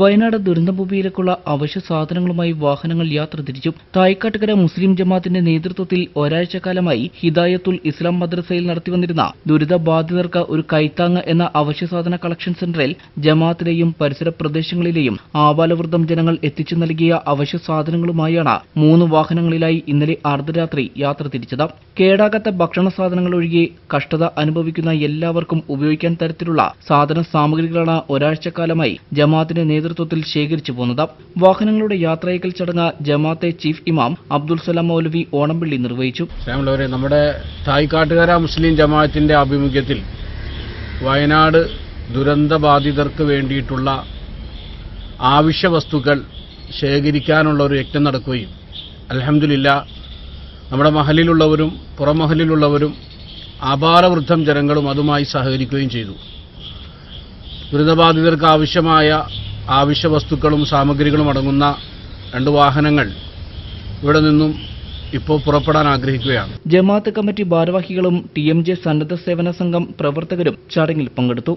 വയനാട് ദുരന്തഭൂമിയിലേക്കുള്ള അവശ്യ സാധനങ്ങളുമായി വാഹനങ്ങൾ യാത്ര തിരിച്ചു. തായ്ക്കാട്ടുകര മുസ്ലിം ജമാത്തിന്റെ നേതൃത്വത്തിൽ ഒരാഴ്ചക്കാലമായി ഹിദായത്തുൽ ഇസ്ലാം മദ്രസയിൽ നടത്തിവന്നിരുന്ന ദുരിതബാധിതർക്ക് ഒരു കൈത്താങ് എന്ന അവശ്യ സാധന കളക്ഷൻ സെന്ററിൽ ജമാത്തിലെയും പരിസര പ്രദേശങ്ങളിലെയും ആബാലവൃദ്ധം ജനങ്ങൾ എത്തിച്ചു നൽകിയ അവശ്യ സാധനങ്ങളുമായാണ് മൂന്ന് വാഹനങ്ങളിലായി ഇന്നലെ അർദ്ധരാത്രി യാത്ര തിരിച്ചത്. കേടാകാത്ത ഭക്ഷണ സാധനങ്ങൾ ഒഴികെ കഷ്ടത അനുഭവിക്കുന്ന എല്ലാവർക്കും ഉപയോഗിക്കാൻ തരത്തിലുള്ള സാധന സാമഗ്രികളാണ് ഒരാഴ്ചക്കാലമായി ജമാഅത്തിന്റെ നേതൃത്വത്തിൽ ശേഖരിച്ചു പോകുന്നത് വാഹനങ്ങളുടെ യാത്രയക്കൽ ചടങ്ങ് ജമാഅത്തെ ചീഫ് ഇമാം അബ്ദുൽ സലാം മൗലവി ഓണംപള്ളി നിർവഹിച്ചു. നമ്മുടെ തായ്ക്കാട്ടുകര മുസ്ലിം ജമാഅത്തിന്റെ ആഭിമുഖ്യത്തിൽ വയനാട് ദുരന്ത ബാധിതർക്ക് വേണ്ടിയിട്ടുള്ള ആവശ്യ വസ്തുക്കൾ ശേഖരിക്കാനുള്ള ഒരു യജ്ഞം നടക്കുകയും അലഹമില്ല നമ്മുടെ മഹലിലുള്ളവരും പുറമഹലിലുള്ളവരും അപാരവൃദ്ധം ജനങ്ങളും അതുമായി സഹകരിക്കുകയും ചെയ്തു. ദുരിതബാധിതർക്ക് ആവശ്യമായ ആവശ്യ വസ്തുക്കളും സാമഗ്രികളും അടങ്ങുന്ന രണ്ട് വാഹനങ്ങൾ ഇവിടെ നിന്നും ഇപ്പോൾ പുറപ്പെടാൻ ആഗ്രഹിക്കുകയാണ്. ജമാഅത്ത് കമ്മിറ്റി ഭാരവാഹികളും ടി എം ജെ സന്നദ്ധ സേവന സംഘം പ്രവർത്തകരും ചടങ്ങിൽ പങ്കെടുത്തു.